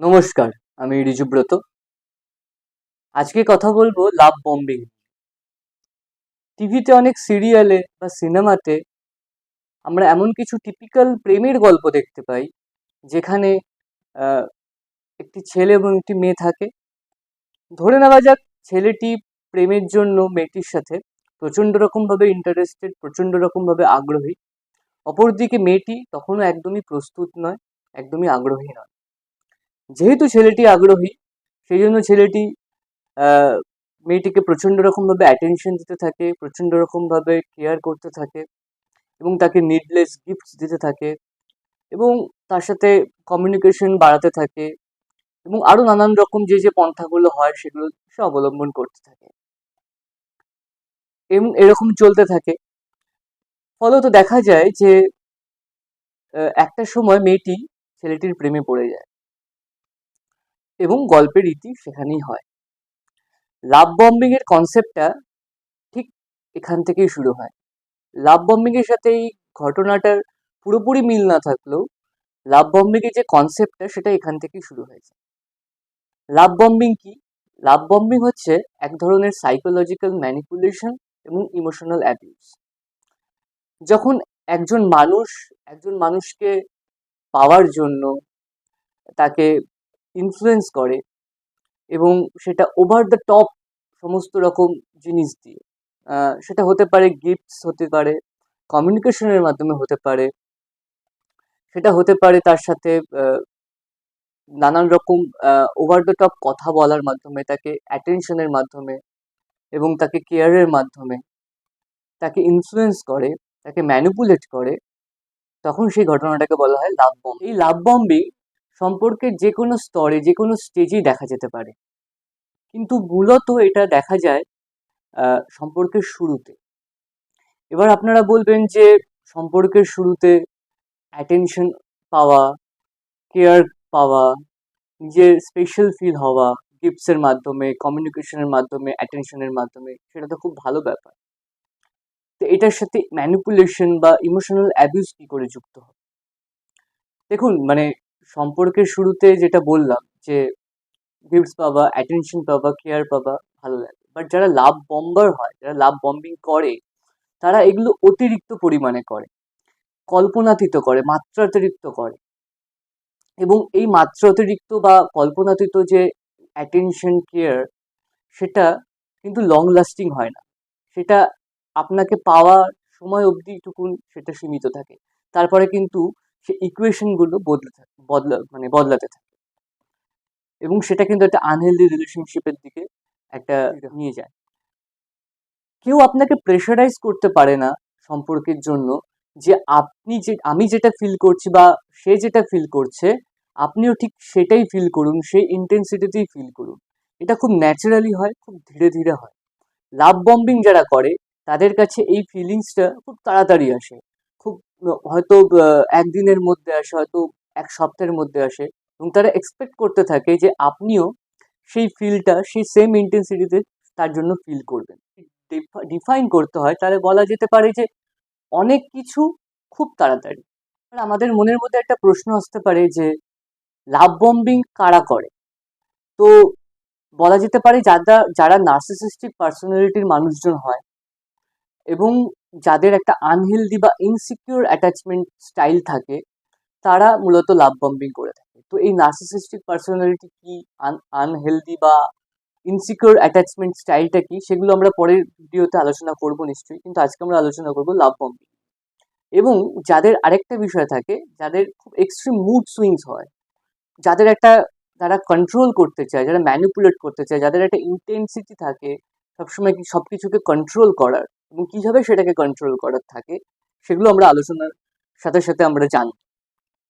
নমস্কার, আমি ঋজুব্রত আজকে কথা বলব লাভ বম্বিং টিভিতে অনেক সিরিয়ালে বা সিনেমাতে আমরা এমন কিছু টিপিক্যাল প্রেমের গল্প দেখতে পাই, যেখানে একটি ছেলে এবং একটি মেয়ে থাকে। ধরে নেওয়া যাক, ছেলেটি প্রেমের জন্য মেয়েটির সাথে প্রচণ্ড রকমভাবে ইন্টারেস্টেড প্রচণ্ড রকমভাবে আগ্রহী। অপরদিকে মেয়েটি তখনও একদমই প্রস্তুত নয়, একদমই আগ্রহী নয়। যেহেতু ছেলেটি আগ্রহী সেই জন্য ছেলেটি মেয়েটিকে প্রচণ্ড রকমভাবে অ্যাটেনশন দিতে থাকে, প্রচণ্ড রকমভাবে কেয়ার করতে থাকে এবং তাকে নিডলেস গিফটস দিতে থাকে এবং তার সাথে কমিউনিকেশন বাড়াতে থাকে এবং আরও নানান রকম যে যে পন্থাগুলো হয় সেগুলো সে অবলম্বন করতে থাকে। এবং এরকম চলতে থাকে। ফলত দেখা যায় যে একটা সময় মেয়েটি ছেলেটির প্রেমে পড়ে যায়। এবং গল্পের ইতি সেখানেই হয়। লাভ বম্বিং এর কনসেপ্টটা ঠিক এখান থেকেই শুরু হয়। লাভ বম্বিং এর সাথে এই ঘটনাটার পুরোপুরি মিল না থাকলেও লাভ বম্বিং এর যে কনসেপ্টটা সেটা এখান থেকেই শুরু হয়েছে। লাভ বম্বিং কি? লাভ বম্বিং হচ্ছে এক ধরনের সাইকোলজিক্যাল ম্যানিপুলেশন এবং ইমোশনাল অ্যাবিউজ যখন একজন মানুষ, একজন মানুষকে পাওয়ার জন্য তাকে ইনফ্লুয়েন্স করে এবং সেটা ওভার দ্য টপ সমস্ত রকম জিনিস দিয়ে। সেটা হতে পারে গিফটস হতে পারে কমিউনিকেশনের মাধ্যমে হতে পারে, সেটা হতে পারে তার সাথে নানান রকম ওভার দ্য টপ কথা বলার মাধ্যমে, তাকে অ্যাটেনশনের মাধ্যমে এবং তাকে কেয়ারের মাধ্যমে তাকে ইনফ্লুয়েন্স করে, তাকে ম্যানিপুলেট করে, তখন সেই ঘটনাটাকে বলা হয় লাভ বম্ব এই লাভ বম্বিং সম্পর্কের যে কোনো স্তরে যে কোনো স্টেজেই দেখা যেতে পারে। কিন্তু মূলত এটা দেখা যায় সম্পর্কের শুরুতে। এবার আপনারা বলবেন যে সম্পর্কের শুরুতে অ্যাটেনশন পাওয়া কেয়ার পাওয়া, নিজের স্পেশাল ফিল হওয়া গিফটসের মাধ্যমে কমিউনিকেশনের মাধ্যমে অ্যাটেনশনের মাধ্যমে, সেটা তো খুব ভালো ব্যাপার। তো এটার সাথে ম্যানিপুলেশন বা ইমোশনাল অ্যাবিউজ কী করে যুক্ত হবে? দেখুন মানে সম্পর্কের শুরুতে যেটা বললাম যে গিফটস পাবা অ্যাটেনশন পাবা কেয়ার পাবা ভালো লাগে। বাট যারা লাভ বম্বার হয়, যারা লাভ বম্বিং করে, তারা এগুলো অতিরিক্ত পরিমাণে করে। কল্পনাতীত করে, মাত্রাতিরিক্ত করে। এবং এই মাত্রা অতিরিক্ত বা কল্পনাতীত যে অ্যাটেনশন কেয়ার সেটা কিন্তু লং লাস্টিং হয় না। সেটা আপনাকে পাওয়ার সময় অবধি টুকুন সেটা সীমিত থাকে। তারপরে কিন্তু সে ইকুয়েশনগুলো বদলে থাকে বদলা মানে বদলাতে থাকে। এবং সেটা কিন্তু একটা আনহেলদি রিলেশনশিপের দিকে একটা নিয়ে যায়। কেউ আপনাকে প্রেশারাইজ করতে পারে না সম্পর্কের জন্য যে আপনি যে আমি যেটা ফিল করছি বা সে যেটা ফিল করছে আপনিও ঠিক সেটাই ফিল করুন সেই ইন্টেন্সিটিতেই ফিল করুন। এটা খুব ন্যাচারালি হয় খুব ধীরে ধীরে হয়। লাভ বম্বিং যারা করে তাদের কাছে এই ফিলিংসটা খুব তাড়াতাড়ি আসে। হয়তো একদিনের মধ্যে আসে, হয়তো এক সপ্তাহের মধ্যে আসে এবং তারা এক্সপেক্ট করতে থাকে যে আপনিও সেই ফিলটা সেই সেম ইন্টেন্সিটিতে তার জন্য ফিল করবেন। ডিফাইন করতে হয়, তাহলে বলা যেতে পারে যে অনেক কিছু খুব তাড়াতাড়ি। আর আমাদের মনের মধ্যে একটা প্রশ্ন আসতে পারে যে লাভ বম্বিং কারা করে? তো বলা যেতে পারে যারা যারা নার্সিসিস্টিক পার্সোনালিটির মানুষজন হয় এবং যাদের একটা আনহেলদি বা ইনসিকিউর অ্যাটাচমেন্ট স্টাইল থাকে, তারা মূলত লাভ বম্বিং করে থাকে। তো এই নার্সিসিস্টিক পার্সোনালিটি কি আনহেলদি বা ইনসিকিউর অ্যাটাচমেন্ট স্টাইলটা কি, সেগুলো আমরা পরের ভিডিওতে আলোচনা করব নিশ্চয়ই, কিন্তু আজকে আমরা আলোচনা করব লাভ বম্বিং এবং যাদের আরেকটা বিষয় থাকে, যাদের খুব এক্সট্রিম মুড সুইংস হয়, যাদের একটা, যারা কন্ট্রোল করতে চায়, যারা ম্যানিপুলেট করতে চায়, যাদের একটা ইন্টেন্সিটি থাকে সবসময় কি সব কিছুকে কন্ট্রোল করার এবং কীভাবে সেটাকে কন্ট্রোল করার থাকে, সেগুলো আমরা আলোচনার সাথে সাথে আমরা জানি।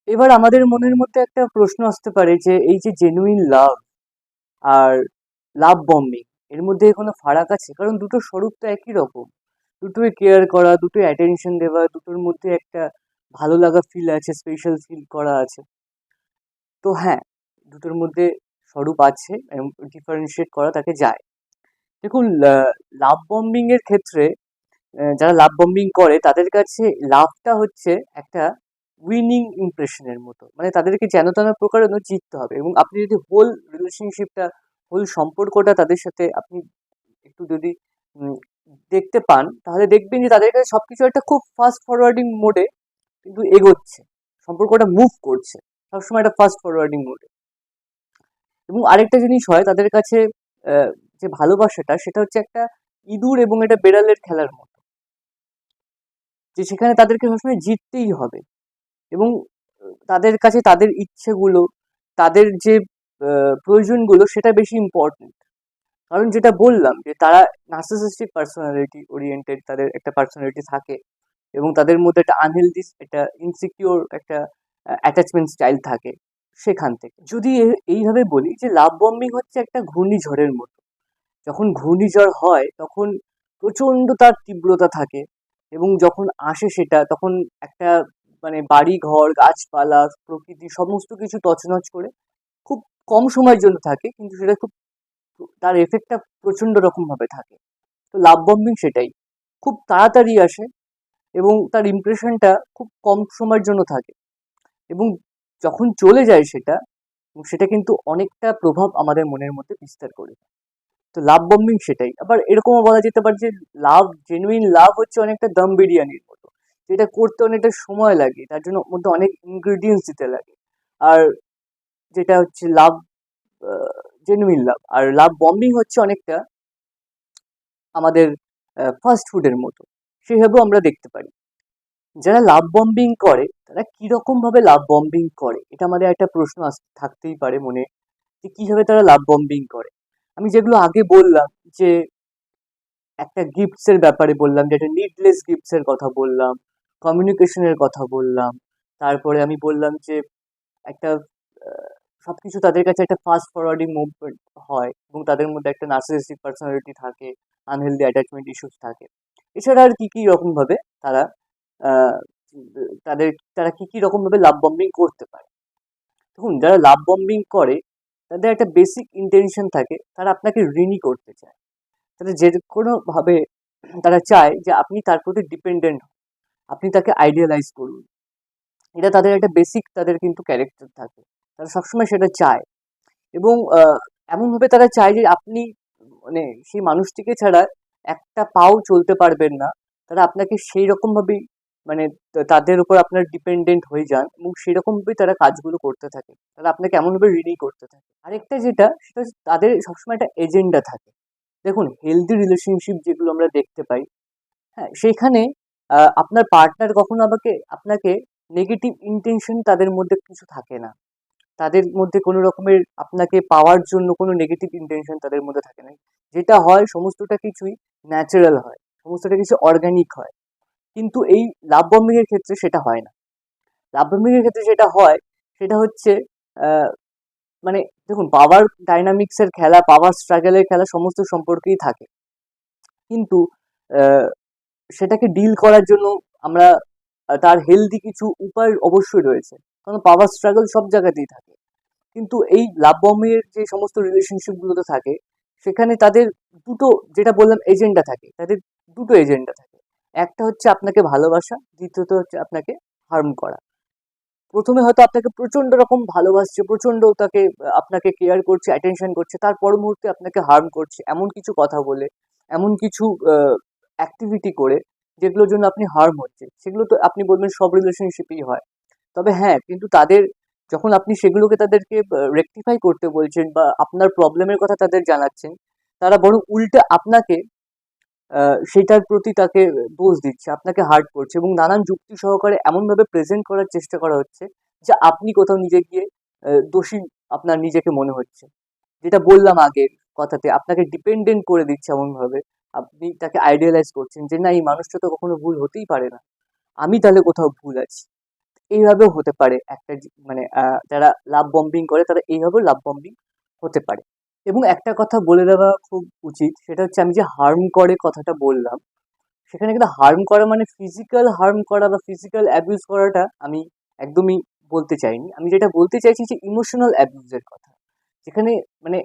এবার আমাদের মনের মধ্যে একটা প্রশ্ন আসতে পারে যে, এই যে জেনুইন লাভ আর লাভ বম্বিং এর মধ্যে কোনো ফারাক আছে? কারণ দুটো স্বরূপ তো একই রকম। দুটোই কেয়ার করা, দুটোই অ্যাটেনশন দেওয়া, দুটোর মধ্যে একটা ভালো লাগা ফিল আছে স্পেশাল ফিল করা আছে। তো হ্যাঁ দুটোর মধ্যে স্বরূপ আছে ডিফারেন্সিয়েট করা তাকে যায়। দেখুন লাভ বম্বিং এর ক্ষেত্রে যারা লাভ বম্বিং করে, তাদের কাছে লাভটা হচ্ছে একটা উইনিং ইমপ্রেশনের মতো। মানে তাদেরকে যেন তেন প্রকারে জিততে হবে। এবং আপনি যদি হোল রিলেশনশিপটা হোল সম্পর্কটা তাদের সাথে আপনি একটু যদি দেখতে পান, তাহলে দেখবেন যে তাদের কাছে সবকিছু একটা খুব ফাস্ট ফরওয়ার্ডিং মোডে কিন্তু এগোচ্ছে। সম্পর্কটা মুভ করছে। সবসময় একটা ফাস্ট ফরওয়ার্ডিং মোডে এবং আরেকটা জিনিস হয়, তাদের কাছে যে ভালোবাসাটা সেটা হচ্ছে একটা ইঁদুর এবং এটা বেড়ালের খেলার মতো। যে সেখানে তাদেরকে সবসময় জিততেই হবে এবং তাদের কাছে তাদের ইচ্ছেগুলো, তাদের যে প্রয়োজনগুলো সেটা বেশি ইম্পর্টেন্ট কারণ যেটা বললাম যে তারা নার্সিসিস্টিক পার্সোনালিটি ওরিয়েন্টেড তাদের একটা পার্সোনালিটি থাকে এবং তাদের মধ্যে একটা আনহেলদি একটা ইনসিকিওর একটা অ্যাটাচমেন্ট স্টাইল থাকে সেখান থেকে। যদি এইভাবে বলি যে লাভ বম্বিং হচ্ছে একটা ঘূর্ণিঝড়ের মতো। যখন ঘূর্ণিঝড় হয়, তখন প্রচণ্ড তার তীব্রতা থাকে এবং যখন আসে সেটা, তখন একটা মানে বাড়ি ঘর গাছপালা, প্রকৃতি সমস্ত কিছু তছনছ করে খুব কম সময়ের জন্য থাকে, কিন্তু সেটা খুব তার এফেক্টটা প্রচণ্ড রকমভাবে থাকে তো লাভ বম্বিং সেটাই খুব তাড়াতাড়ি আসে এবং তার ইমপ্রেশনটা খুব কম সময়ের জন্য থাকে এবং যখন চলে যায় সেটা সেটা কিন্তু অনেকটা প্রভাব আমাদের মনের মধ্যে বিস্তার করে। তো লাভ বম্বিং সেটাই। আবার এরকমও বলা যেতে পারে যে লাভ জেনুইন লাভ হচ্ছে অনেকটা দম বিরিয়ানির মতো। যেটা করতে অনেকটা সময় লাগে, তার জন্য মধ্যে অনেক ইনগ্রিডিয়েন্টস দিতে লাগে। আর যেটা হচ্ছে লাভ জেনুইন লাভ আর লাভ বম্বিং হচ্ছে অনেকটা আমাদের ফাস্ট ফুডের মতো। সেভাবেও আমরা দেখতে পারি। যারা লাভ বম্বিং করে, তারা কীরকম ভাবে লাভ বম্বিং করে? এটা আমাদের একটা প্রশ্ন আস- থাকতেই পারে মনে। যে কীভাবে তারা লাভ বম্বিং করে? আমি যেগুলো আগে বললাম যে একটা গিফটস এর ব্যাপারে বললাম যে একটা নিডলেস গিফটস এর কথা বললাম কমিউনিকেশনের কথা বললাম তারপরে আমি বললাম যে একটা আহ, সবকিছু তাদের কাছে একটা ফাস্ট ফরওয়ার্ডিং মুভমেন্ট হয় এবং তাদের মধ্যে একটা নার্সিসিস্টিক পার্সোনালিটি থাকে আনহেলদি অ্যাটাচমেন্ট ইস্যুস থাকে। এছাড়া আর কি কি রকম ভাবে তারা তাদের তারা কি কি রকম ভাবে লাভ বম্বিং করতে পারে? দেখুন যারা লাভ বম্বিং করে তাদের একটা বেসিক ইন্টেনশন থাকে, তারা আপনাকে ঋণী করতে চায়। তারা যে কোনোভাবে তারা চায় যে আপনি তার প্রতি ডিপেন্ডেন্ট হন, আপনি তাকে আইডিয়ালাইজ করুন। এটা তাদের একটা বেসিক তাদের কিন্তু ক্যারেক্টার থাকে। তারা সবসময় সেটা চায়। এবং এমনভাবে তারা চায় যে আপনি মানে সেই মানুষটিকে ছাড়া একটা পাও চলতে পারবেন না। তারা আপনাকে সেই রকমভাবেই মানে তাদের উপর আপনার ডিপেন্ডেন্ট হয়ে যান এবং সেই রকমভাবেই তারা কাজগুলো করতে থাকে। তারা আপনাকে এমনভাবে ঋণী করতে থাকে। আরেকটা যেটা, সেটা তাদের সবসময় একটা এজেন্ডা থাকে। দেখুন হেলদি রিলেশনশিপ যেগুলো আমরা দেখতে পাই হ্যাঁ সেখানে আপনার পার্টনার কখনো আমাকে, আপনাকে নেগেটিভ ইন্টেনশন তাদের মধ্যে কিছু থাকে না। তাদের মধ্যে কোনো রকমের আপনাকে পাওয়ার জন্য কোনো নেগেটিভ ইন্টেনশন তাদের মধ্যে থাকে না। যেটা হয়, সমস্তটা কিছুই ন্যাচারাল হয়। সমস্তটা কিছু অর্গানিক হয়। কিন্তু এই লাভ বম্বিং এর ক্ষেত্রে সেটা হয় না। লাভ বম্বিং এর ক্ষেত্রে যেটা হয়, সেটা হচ্ছে মানে দেখুন পাওয়ার ডাইনামিক্সের খেলা পাওয়ার স্ট্রাগলের খেলা সমস্ত সম্পর্কেই থাকে। কিন্তু সেটাকে ডিল করার জন্য আমরা তার হেলদি কিছু উপায় অবশ্যই রয়েছে। কারণ পাওয়ার স্ট্রাগল সব জায়গাতেই থাকে। কিন্তু এই লাভ বম্বের যে সমস্ত রিলেশনশিপগুলোতে থাকে, সেখানে তাদের দুটো, যেটা বললাম এজেন্ডা থাকে, তাদের দুটো এজেন্ডা থাকে। একটা হচ্ছে আপনাকে ভালোবাসা, দ্বিতীয়ত হচ্ছে আপনাকে হার্ম করা। প্রথমে হয়তো আপনাকে প্রচণ্ড রকম ভালোবাসছে প্রচণ্ড তাকে, আপনাকে কেয়ার করছে অ্যাটেনশন করছে তার পর মুহূর্তে আপনাকে হার্ম করছে, এমন কিছু কথা বলে, এমন কিছু অ্যাক্টিভিটি করে, যেগুলোর জন্য আপনি হার্ম হচ্ছে সেগুলো তো আপনি বলবেন সব রিলেশনশিপেই হয়। তবে হ্যাঁ কিন্তু তাদের, যখন আপনি সেগুলোকে তাদেরকে রেকটিফাই করতে বলছেন বা আপনার প্রবলেমের কথা তাদের জানাচ্ছেন, তারা বরং উল্টে আপনাকে সেটার প্রতি তাকে দোষ দিচ্ছে, আপনাকে হার্ট করছে এবং নানান যুক্তি সহকারে এমনভাবে প্রেজেন্ট করার চেষ্টা করা হচ্ছে যে আপনি কোথাও নিজে গিয়ে দোষী আপনার নিজেকে মনে হচ্ছে। যেটা বললাম আগের কথাতে, আপনাকে ডিপেন্ডেন্ট করে দিচ্ছে এমনভাবে, আপনি তাকে আইডিয়ালাইজ করছেন যে না, এই মানুষটা তো কখনো ভুল হতেই পারে না। আমি তাহলে কোথাও ভুল আছি। এইভাবেও হতে পারে একটা মানে যারা লাভ বম্বিং করে, তারা এইভাবেও লাভ বম্বিং হতে পারে। এবং একটা কথা বলে দেওয়া খুব উচিত, সেটা হচ্ছে আমি যে হার্ম করে কথাটা বললাম, সেখানে কিন্তু হার্ম করা মানে ফিজিক্যাল হার্ম করা বা ফিজিক্যাল অ্যাবিউজ করাটা আমি একদমই বলতে চাইনি। আমি যেটা বলতে চাইছি যে ইমোশনাল অ্যাবিউজের কথা। যেখানে মানে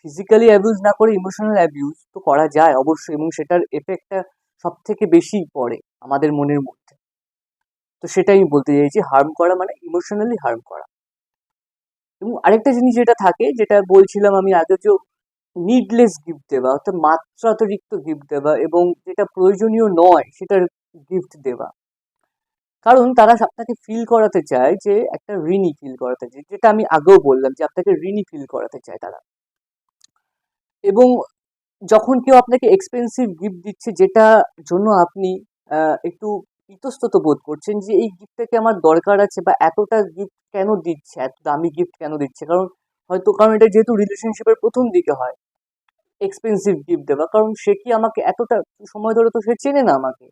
ফিজিক্যালি অ্যাবিউজ না করে ইমোশনাল অ্যাবিউজ তো করা যায় অবশ্যই এবং সেটার এফেক্টটা সব থেকে বেশি পড়ে আমাদের মনের মধ্যে। তো সেটাই আমি বলতে চাইছি হার্ম করা মানে ইমোশনালি হার্ম করা। এবং আরেকটা জিনিস যেটা থাকে, যেটা বলছিলাম আমি আগে যে নিডলেস গিফট দেওয়া, অর্থাৎ মাত্রাতিরিক্ত গিফট দেওয়া এবং যেটা প্রয়োজনীয় নয়, সেটার গিফট দেওয়া। কারণ তারা আপনাকে ফিল করাতে চায় যে একটা ঋণী ফিল করাতে চায়, যেটা আমি আগেও বললাম যে আপনাকে ঋণী ফিল করাতে চায় তারা। এবং যখন কেউ আপনাকে এক্সপেন্সিভ গিফট দিচ্ছে যেটা জন্য আপনি একটু ইতস্তত বোধ করছেন যে এই গিফটটাকে আমার দরকার আছে বা এতটা গিফট কেন দিচ্ছে, এত দামি গিফট কেন দিচ্ছে? কারণ হয়তো, কারণ এটা যেহেতু রিলেশনশিপের প্রথম দিকে হয় এক্সপেন্সিভ গিফট দেওয়া। কারণ সে কি আমাকে এতটা, সময় ধরে তো সে চেনে না আমাকে।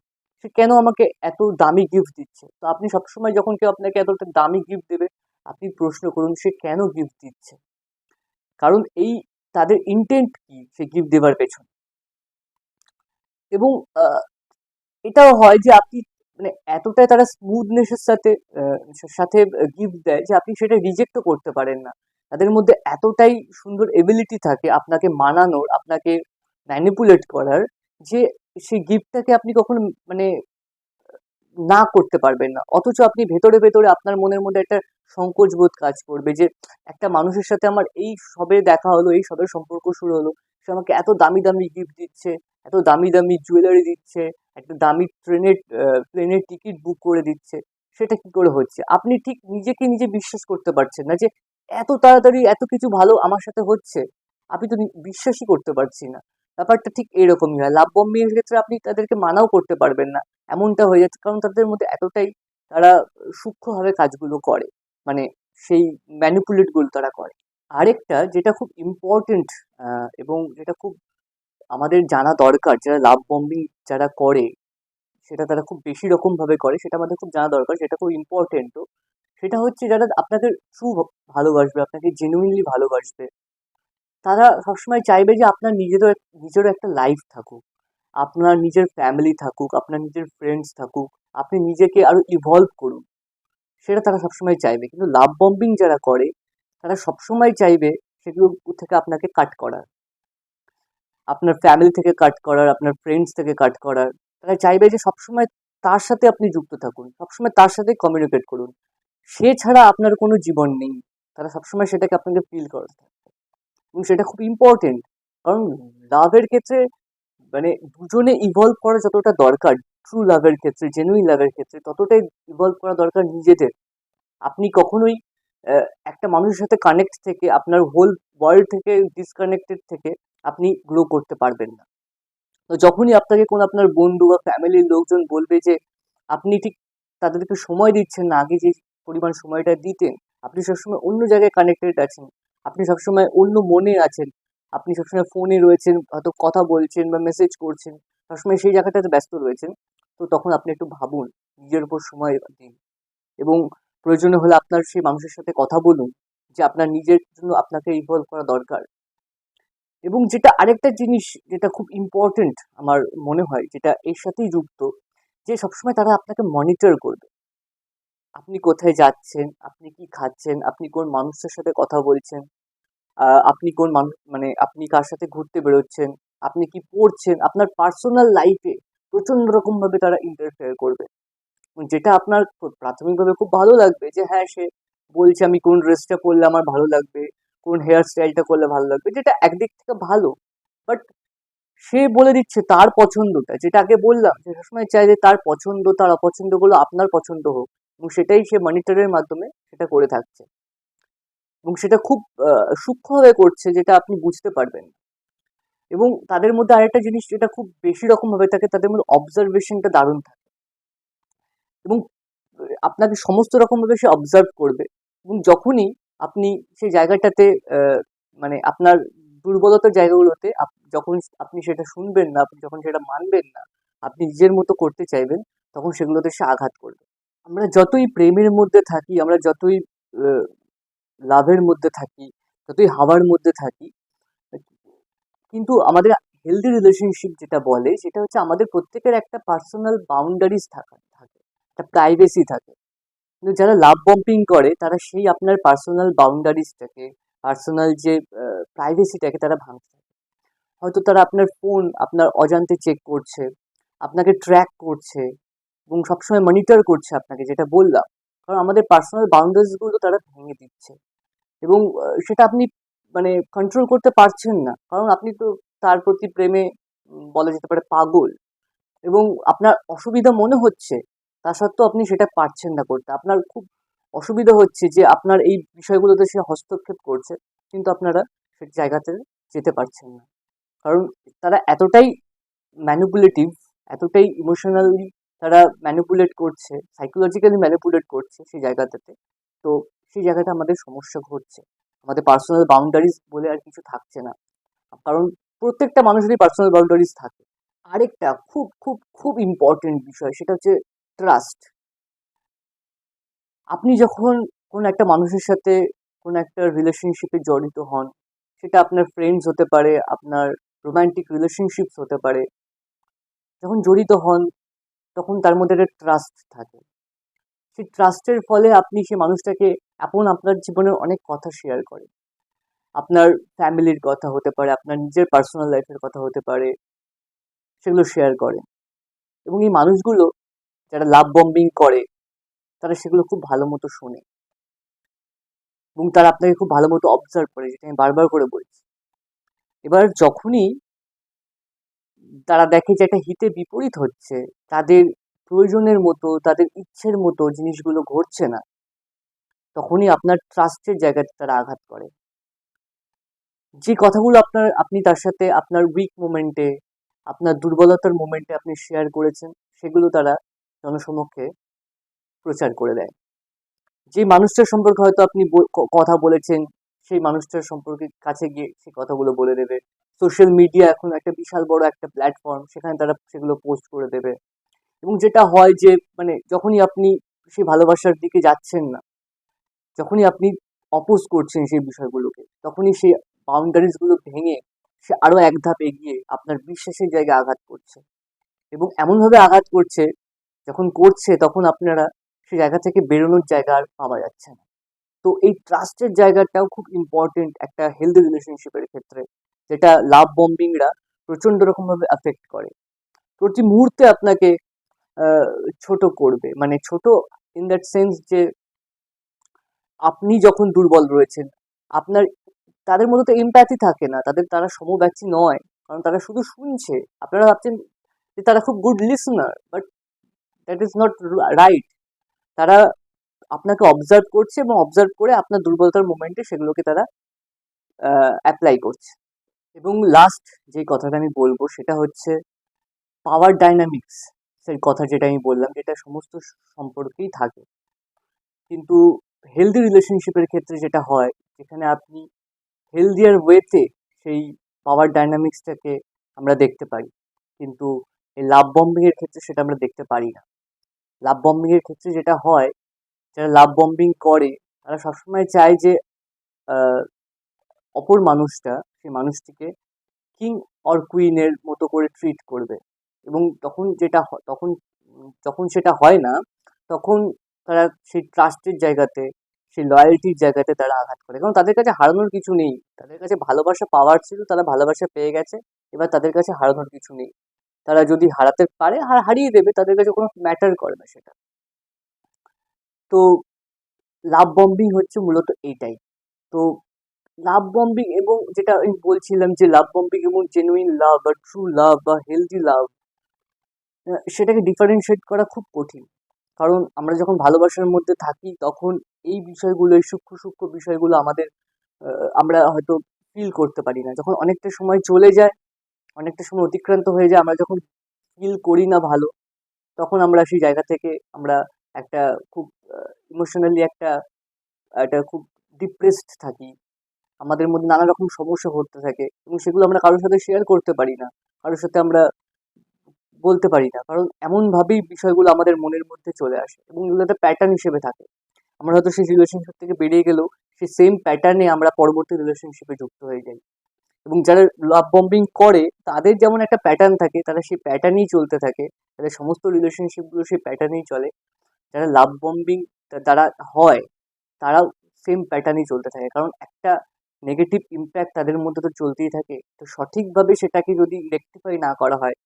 সে কেন আমাকে এত দামি গিফট দিচ্ছে? তো আপনি সবসময় যখন কেউ আপনাকে এতটা দামি গিফট দেবে, আপনি প্রশ্ন করুন, সে কেন গিফট দিচ্ছে? কারণ এই তাদের ইন্টেন্ট কি, সে গিফট দেওয়ার পেছনে? এবং এটাও হয় যে আপনি মানে এতটাই তারা স্মুথনেসের সাথে সাথে গিফট দেয় যে আপনি সেটা রিজেক্টও করতে পারেন না। তাদের মধ্যে এতটাই সুন্দর এবিলিটি থাকে আপনাকে মানানোর, আপনাকে ম্যানিপুলেট করার যে সেই গিফটটাকে আপনি কখনো মানে না করতে পারবেন না। অথচ আপনি ভেতরে ভেতরে আপনার মনের মধ্যে একটা সংকোচ বোধ কাজ করবে যে একটা মানুষের সাথে আমার এই সবে দেখা হলো, এই সবে সম্পর্ক শুরু হলো। সে আমাকে এত দামি দামি গিফট দিচ্ছে, এত দামি দামি জুয়েলারি দিচ্ছে, একটা দামি ট্রেনের প্লেনের টিকিট বুক করে দিচ্ছে, সেটা কি করে হচ্ছে? আপনি ঠিক নিজেকে নিজে বিশ্বাস করতে পারছেন না যে এত তাড়াতাড়ি এত কিছু ভালো আমার সাথে হচ্ছে। আমি তো বিশ্বাসই করতে পারছি না। ব্যাপারটা ঠিক এরকমই হয়। লাভ বম্বিংয়ের ক্ষেত্রে আপনি তাদেরকে মানাও করতে পারবেন না। এমনটা হয়ে যাচ্ছে কারণ তাদের মধ্যে এতটাই তারা সূক্ষ্মভাবে কাজগুলো করে। মানে সেই ম্যানিপুলেটগুলো তারা করে। আরেকটা যেটা খুব ইম্পর্টেন্ট এবং যেটা খুব আমাদের জানা দরকার, যারা লাভ বম্বিং যারা করে, সেটা তারা খুব বেশি রকমভাবে করে, সেটা আমাদের খুব জানা দরকার, সেটা খুব ইম্পর্টেন্টও সেটা হচ্ছে যারা আপনাকে ট্রু ভালোবাসবে, আপনাকে জেনুইনলি ভালোবাসবে, তারা সবসময় চাইবে যে আপনার নিজেরও নিজেরও একটা লাইফ থাকুক। আপনার নিজের ফ্যামিলি থাকুক, আপনার নিজের ফ্রেন্ডস থাকুক, আপনি নিজেকে আরও ইভলভ করুন। সেটা তারা সবসময় চাইবে। কিন্তু লাভ বম্বিং যারা করে তারা সবসময় চাইবে সেগুলো থেকে আপনাকে কাট করার। আপনার ফ্যামিলি থেকে কাট করার, আপনার ফ্রেন্ডস থেকে কাট করার। তারা চাইবে যে সবসময় তার সাথে আপনি যুক্ত থাকুন, সবসময় তার সাথে কমিউনিকেট করুন। সে ছাড়া আপনার কোনো জীবন নেই। তারা সবসময় সেটাকে আপনাকে ফিল করাতে থাকবে। এবং সেটা খুব ইম্পর্টেন্ট কারণ লাভের ক্ষেত্রে মানে দুজনে ইভলভ করা যতটা দরকার ট্রু লাভের ক্ষেত্রে জেনুইন লাভের ক্ষেত্রে, ততটাই ইভলভ করা দরকার নিজেদের। আপনি কখনোই একটা মানুষের সাথে কানেক্ট থেকে, আপনার হোল ওয়ার্ল্ড থেকে ডিসকানেক্টেড থেকে আপনি গ্রো করতে পারবেন না। তো যখনই আপনাকে কোনো আপনার বন্ধু বা ফ্যামিলির লোকজন বলবে যে, আপনি ঠিক তাদেরকে সময় দিচ্ছেন না, আগে যে পরিমাণ সময়টা দিতেন, আপনি সবসময় অন্য জায়গায় কানেক্টেড আছেন, আপনি সবসময় অন্য মনে আছেন, আপনি সবসময় ফোনে রয়েছেন, হয়তো কথা বলছেন বা মেসেজ করছেন, সবসময় সেই জায়গাটাতে ব্যস্ত রয়েছেন, তো তখন আপনি একটু ভাবুন, নিজের উপর সময় দিন। এবং প্রয়োজনে হলে আপনার সেই মানুষের সাথে কথা বলুন, যে আপনার নিজের জন্য আপনাকে ইনভলভ করা দরকার। এবং যেটা আরেকটা জিনিস যেটা খুব ইম্পর্টেন্ট আমার মনে হয়, যেটা এর সাথেই যুক্ত, যে সবসময় তারা আপনাকে মনিটর করবে। আপনি কোথায় যাচ্ছেন, আপনি কি খাচ্ছেন, আপনি কোন মানুষের সাথে কথা বলছেন আপনি কোন মানুষ মানে আপনি কার সাথে ঘুরতে বেরোচ্ছেন, আপনি কি পড়ছেন, আপনার পার্সোনাল লাইফে প্রচণ্ড রকমভাবে তারা ইন্টারফেয়ার করবে। যেটা আপনার প্রাথমিকভাবে খুব ভালো লাগবে যে হ্যাঁ সে বলছে আমি কোন ড্রেসটা পরলে আমার ভালো লাগবে, কোন হেয়ার স্টাইলটা করলে ভালো লাগবে, যেটা একদিক থেকে ভালো। বাট সে বলে দিচ্ছে তার পছন্দটা, যেটা আগে বললাম সে সবসময় চাই যে তার পছন্দ, তার অপছন্দগুলো আপনার পছন্দ হোক এবং সেটাই সে মনিটরের মাধ্যমে সেটা করে থাকছে। এবং সেটা খুব সূক্ষ্মভাবে করছে যেটা আপনি বুঝতে পারবেন এবং তাদের মধ্যে আরেকটা জিনিস যেটা খুব বেশি রকমভাবে থাকে, তাদের মধ্যে অবজারভেশনটা দারুণ থাকে। এবং আপনাকে সমস্ত রকমভাবে সে অবজার্ভ করবে। এবং যখনই আপনি সেই জায়গাটাতে মানে আপনার দুর্বলতার জায়গাগুলোতে যখন আপনি সেটা শুনবেন না, আপনি যখন সেটা মানবেন না, আপনি নিজের মতো করতে চাইবেন, তখন সেগুলোতে সে আঘাত করবে। আমরা যতই প্রেমের মধ্যে থাকি, আমরা যতই লাভের মধ্যে থাকি, যতই হাওয়ার মধ্যে থাকি, কিন্তু আমাদের হেলদি রিলেশনশিপ যেটা বলে, সেটা হচ্ছে আমাদের প্রত্যেকের একটা পার্সোনাল বাউন্ডারিজ থাকা, থাকে। একটা প্রাইভেসি থাকে। কিন্তু যারা লাভ বম্পিং করে, তারা সেই আপনার পার্সোনাল বাউন্ডারিজটাকে পার্সোনাল যে প্রাইভেসিটাকে তারা থাকে। হয়তো তারা আপনার ফোন আপনার অজান্তে চেক করছে, আপনাকে ট্র্যাক করছে এবং সবসময় মনিটর করছে আপনাকে, যেটা বললাম। কারণ আমাদের পার্সোনাল বাউন্ডারিজগুলো তারা ভেঙে দিচ্ছে। এবং সেটা আপনি মানে কন্ট্রোল করতে পারছেন না। কারণ আপনি তো তার প্রতি প্রেমে বলা যেতে পারে পাগল। এবং আপনার অসুবিধা মনে হচ্ছে। তা সত্ত্বেও আপনি সেটা পারছেন না করতে। আপনার খুব অসুবিধা হচ্ছে যে আপনার এই বিষয়গুলোতে সে হস্তক্ষেপ করছে, কিন্তু আপনারা সে জায়গাতে যেতে পারছেন না। কারণ তারা এতটাই ম্যানিপুলেটিভ এতটাই ইমোশনালি তারা ম্যানিপুলেট করছে সাইকোলজিক্যালি ম্যানিপুলেট করছে সেই জায়গাটাতে। তো সেই জায়গাটা আমাদের সমস্যা ঘটছে। আমাদের পার্সোনাল বাউন্ডারিজ বলে আর কিছু থাকছে না। কারণ প্রত্যেকটা মানুষেরই পার্সোনাল বাউন্ডারিজ থাকে। আরেকটা খুব খুব খুব ইম্পর্টেন্ট বিষয় সেটা হচ্ছে ট্রাস্ট আপনি যখন কোনো একটা মানুষের সাথে কোনো একটা রিলেশনশিপে জড়িত হন, সেটা আপনার ফ্রেন্ডস হতে পারে, আপনার রোমান্টিক রিলেশনশিপস হতে পারে, যখন জড়িত হন, তখন তার মধ্যে একটা ট্রাস্ট থাকে। সেই ট্রাস্টের ফলে আপনি সেই মানুষটাকে এখন আপনার জীবনের অনেক কথা শেয়ার করেন। আপনার ফ্যামিলির কথা হতে পারে, আপনার নিজের পার্সোনাল লাইফের কথা হতে পারে, সেগুলো শেয়ার করেন। এবং এই মানুষগুলো যারা লাভ বম্বিং করে, তারা সেগুলো খুব ভালো মতো শোনে। এবং তারা আপনাকে খুব ভালো মতো অবজার্ভ করে, যেটা আমি বারবার করে বলছি। এবার যখনই তারা দেখে যে একটা হিতে বিপরীত হচ্ছে, তাদের প্রয়োজনের মতো, তাদের ইচ্ছের মতো জিনিসগুলো ঘটছে না, তখনই আপনার ট্রাস্টের জায়গাতে তারা আঘাত করে। যে কথাগুলো আপনার, আপনি তার সাথে আপনার উইক মোমেন্টে আপনার দুর্বলতার মোমেন্টে আপনি শেয়ার করেছেন, সেগুলো তারা জনসমক্ষে প্রচার করে দেয়। যে মানুষটার সম্পর্কে হয়তো আপনি কথা বলেছেন, সেই মানুষটার সম্পর্কে কাছে গিয়ে সেই কথাগুলো বলে দেবে। সোশ্যাল মিডিয়া এখন একটা বিশাল বড় একটা প্ল্যাটফর্ম, সেখানে তারা সেগুলো পোস্ট করে দেবে। এবং যেটা হয় যে মানে যখনই আপনি সেই ভালোবাসার দিকে যাচ্ছেন না, যখনই আপনি অপোজ করছেন সেই বিষয়গুলোকে, তখনই সেই বাউন্ডারিজগুলো ভেঙে সে আরও এক ধাপ এগিয়ে আপনার বিশ্বাসের জায়গায় আঘাত করছে। এবং এমনভাবে আঘাত করছে যখন করছে তখন আপনারা সেই জায়গা থেকে বেরোনোর জায়গা আর পাওয়া যাচ্ছে না। তো এই ট্রাস্টের জায়গাটাও খুব ইম্পর্টেন্ট একটা হেলদি রিলেশনশিপের ক্ষেত্রে, যেটা লাভ বম্বিংরা প্রচণ্ড রকমভাবে অ্যাফেক্ট করে। প্রতি মুহূর্তে আপনাকে ছোট করবে মানে ছোট ইন দ্যাট সেন্স যে আপনি যখন দুর্বল রয়েছেন, আপনার, তাদের মধ্যে তো এমপ্যাথি থাকে না, তাদের তারা সমব্যথী নয়, কারণ তারা শুধু শুনছে। আপনারা ভাবছেন যে তারা খুব good listener but that is not right তারা আপনাকে অবজার্ভ করছে এবং অবজার্ভ করে আপনার দুর্বলতার মোমেন্টে সেগুলোকে তারা অ্যাপ্লাই করছে। এবং লাস্ট যে কথাটা আমি বলব সেটা হচ্ছে পাওয়ার ডাইনামিক্স সেই কথা যেটা আমি বললাম, যেটা সমস্ত সম্পর্কেই থাকে। কিন্তু হেলদি রিলেশনশিপের ক্ষেত্রে যেটা হয়, যেখানে আপনি হেলদিয়ার ওয়েতে সেই পাওয়ার ডাইনামিক্সটাকে আমরা দেখতে পাই কিন্তু এই লাভ বম্বিং এর ক্ষেত্রে সেটা আমরা দেখতে পারি না। লাভ বম্বিং এর ক্ষেত্রে যেটা হয়, যারা লাভ বম্বিং করে, তারা সবসময় চায় যে অপর মানুষটা, সেই মানুষটিকে কিং অর কুইনের মতো করে ট্রিট করবে। এবং তখন যেটা তখন, যখন সেটা হয় না, তখন তারা সেই ট্রাস্টের জায়গাতে, সেই লয়্যালটির জায়গাতে তারা আঘাত করে। কারণ তাদের কাছে হারানোর কিছু নেই। তাদের কাছে ভালোবাসা পাওয়ার ছিল, তারা ভালোবাসা পেয়ে গেছে, এবার তাদের কাছে হারানোর কিছু নেই। তারা যদি হারাতে পারে আর হারিয়ে দেবে, তাদের কাছে কোনো ম্যাটার করে না সেটা। তো লাভ বম্বিং হচ্ছে মূলত এইটাই। তো লাভ বম্বিং এবং যেটা আমি বলছিলাম যে লাভ বম্বিং এবং জেনুইন লাভ বা ট্রু লাভ বা হেলদি লাভ সেটাকে ডিফারেন্সিয়েট করা খুব কঠিন। কারণ আমরা যখন ভালোবাসার মধ্যে থাকি, তখন এই বিষয়গুলো, এই সূক্ষ্ম সূক্ষ্ম বিষয়গুলো আমাদের আমরা হয়তো ফিল করতে পারি না। যখন অনেকটা সময় চলে যায় অনেকটা সময় অতিক্রান্ত হয়ে যায়, আমরা যখন ফিল করি না ভালো, তখন আমরা সেই জায়গা থেকে আমরা একটা খুব ইমোশনালি একটা একটা খুব ডিপ্রেসড থাকি। আমাদের মধ্যে নানা রকম সমস্যা ঘটতে থাকে এবং সেগুলো আমরা কারোর সাথে শেয়ার করতে পারি না, কারোর সাথে আমরা বলতে পারি না। কারণ এমনভাবেই বিষয়গুলো আমাদের মনের মধ্যে চলে আসে এবং এগুলো একটা প্যাটার্ন হিসেবে থাকে। আমরা হয়তো সেই রিলেশনশিপ থেকে বেরিয়ে গেলেও সেই সেম প্যাটার্নে আমরা পরবর্তী রিলেশনশিপে যুক্ত হয়ে যাই। এবং যারা লাভ বম্বিং করে, তাদের যেমন একটা প্যাটার্ন থাকে, তারা সেই প্যাটার্নেই চলতে থাকে। তাদের সমস্ত রিলেশনশিপগুলো সেই প্যাটার্নেই চলে। যারা লাভ বম্বিং তারা হয়, তারাও সেম প্যাটার্নই চলতে থাকে। কারণ একটা নেগেটিভ ইম্প্যাক্ট তাদের মধ্যে তো চলতেই থাকে। তো সঠিকভাবে সেটাকে যদি রেকটিফাই না করা হয়,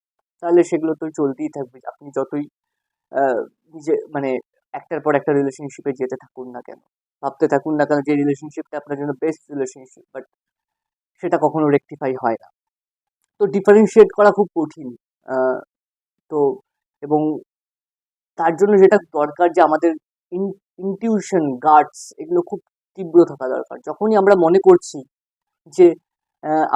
তাহলে সেগুলো তো চলতেই থাকবে। আপনি যতই নিজে মানে একটার পর একটা রিলেশনশিপে যেতে থাকুন না কেন। ভাবতে থাকুন না কেন যে রিলেশনশিপটা আপনার জন্য বেস্ট রিলেশনশিপ বাট সেটা কখনো রেকটিফাই হয় না। তো ডিফারেন্সিয়েট করা খুব কঠিন তো এবং তার জন্য যেটা দরকার যে আমাদের ইনটিউশন গার্ডস এগুলো খুব তীব্র থাকা দরকার। যখনই আমরা মনে করছি যে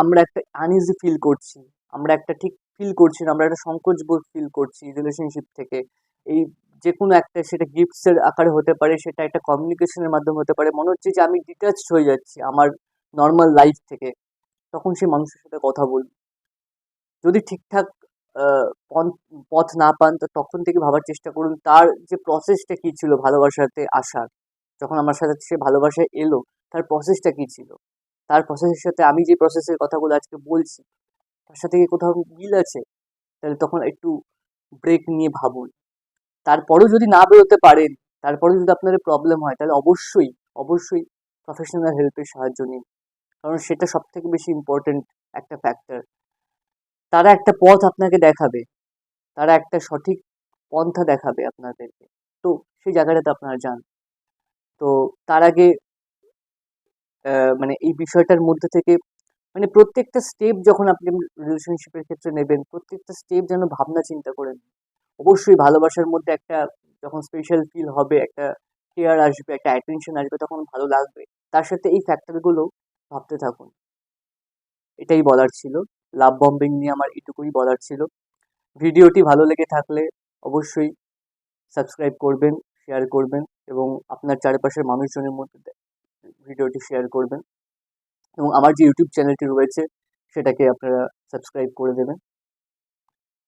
আমরা একটা আনইজি ফিল করছি, আমরা একটা ঠিক ফিল করছি না, আমরা একটা সংকোচ বোধ ফিল করছি রিলেশনশিপ থেকে, এই যে কোনো একটা সেটা গিফটসের আকারে হতে পারে, সেটা একটা কমিউনিকেশনের মাধ্যমে হতে পারে, মনে হচ্ছে যে আমি ডিটাচড হয়ে যাচ্ছি আমার নর্মাল লাইফ থেকে। তখন সেই মানুষের সাথে কথা বলুন যদি ঠিকঠাক পথ না পান, তো তখন থেকে ভাবার চেষ্টা করুন, তার যে প্রসেসটা কি ছিল ভালোবাসাতে আসার, যখন আমার সাথে সে ভালোবাসায় এলো, তার প্রসেসটা কি ছিল? তার প্রসেসের সাথে আমি যে প্রসেসের কথাগুলো আজকে বলছি, তার সাথে কি কোথাও মিল আছে? তাহলে তখন একটু ব্রেক নিয়ে ভাবুন। তারপরেও যদি না বেরোতে পারেন তারপরে যদি আপনাদের প্রবলেম হয়, তাহলে অবশ্যই অবশ্যই প্রফেশনাল হেল্পের সাহায্য নিন। কারণ সেটা সব থেকে বেশি ইম্পর্টেন্ট একটা ফ্যাক্টর তারা একটা পথ আপনাকে দেখাবে। তারা একটা সঠিক পন্থা দেখাবে আপনাদেরকে। তো সেই জায়গাটাতে আপনারা যান তো তার আগে মানে এই বিষয়টার মধ্যে থেকে মানে প্রত্যেকটা স্টেপ যখন আপনি রিলেশনশিপের ক্ষেত্রে নেবেন, প্রত্যেকটা স্টেপ যেন ভাবনা চিন্তা করে অবশ্যই ভালোবাসার মধ্যে একটা যখন স্পেশাল ফিল হবে, একটা কেয়ার আসবে, একটা অ্যাটেনশন আসবে, তখন ভালো লাগবে। তার সাথে এই ফ্যাক্টরগুলো ভাবতে থাকুন। এটাই বলার ছিল। লাভ বম্বিং নিয়ে আমার এটুকুই বলার ছিল। ভিডিওটি ভালো লেগে থাকলে অবশ্যই সাবস্ক্রাইব করবেন শেয়ার করবেন এবং আপনার চারপাশের মানুষজনের মধ্যে ভিডিওটি শেয়ার করবেন এবং আমার যে ইউটিউব চ্যানেলটি রয়েছে সেটাকে আপনারা সাবস্ক্রাইব করে দেবেন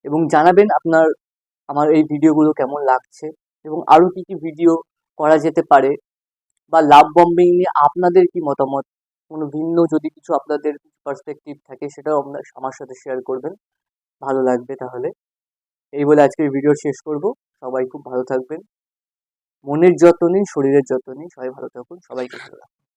এবং জানাবেন আপনার, আমার এই ভিডিওগুলো কেমন লাগছে এবং আরও কী কী ভিডিও করা যেতে পারে বা লাভ বম্বিং নিয়ে আপনাদের কি মতামত কোনো ভিন্ন যদি কিছু আপনাদের পার্সপেক্টিভ থাকে, সেটাও আপনার আমার সাথে শেয়ার করবেন। ভালো লাগবে তাহলে। এই বলে আজকের ভিডিও শেষ করব। সবাই খুব ভালো থাকবেন। মনের যত্ন নিন, শরীরের যত্ন নিন। সবাই ভালো থাকুন। সবাইকে ভালো রাখুন।